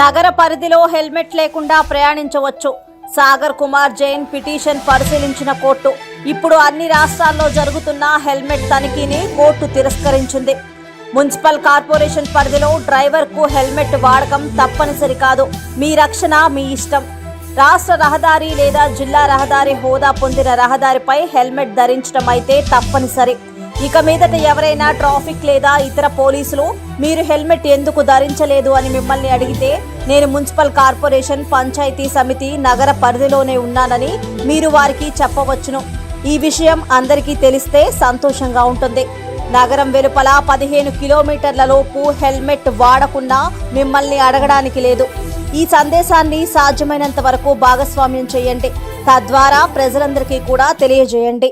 నగర పరిధిలో హెల్మెట్ లేకుండా ప్రయాణించవచ్చు. సాగర్ కుమార్ జైన్ పిటిషన్ పరిశీలించిన కోర్టు. ఇప్పుడు అన్ని రాష్ట్రాల్లో జరుగుతున్న హెల్మెట్ తనిఖీని కోర్టు తిరస్కరించింది. మున్సిపల్ కార్పొరేషన్ పరిధిలో డ్రైవర్కు హెల్మెట్ వాడకం తప్పనిసరి కాదు. మీ రక్షణ మీ ఇష్టం. రాష్ట్ర రహదారి లేదా జిల్లా రహదారి హోదా పొందిన రహదారిపై హెల్మెట్ ధరించడం అయితే తప్పనిసరి. ఇక మీదట ఎవరైనా ట్రాఫిక్ లేదా ఇతర పోలీసులు మీరు హెల్మెట్ ఎందుకు ధరించలేదు అని మిమ్మల్ని అడిగితే నేను మున్సిపల్ కార్పొరేషన్ పంచాయతీ సమితి నగర పరిధిలోనే ఉన్నానని మీరు వారికి చెప్పవచ్చును. ఈ విషయం అందరికీ తెలిస్తే సంతోషంగా ఉంటుంది. నగరం వెలుపల పదిహేను కిలోమీటర్ల లోపు హెల్మెట్ వాడకుండా మిమ్మల్ని అడగడానికి లేదు. ఈ సందేశాన్ని సాధ్యమైనంత వరకు భాగస్వామ్యం చేయండి. తద్వారా ప్రజలందరికీ కూడా తెలియజేయండి.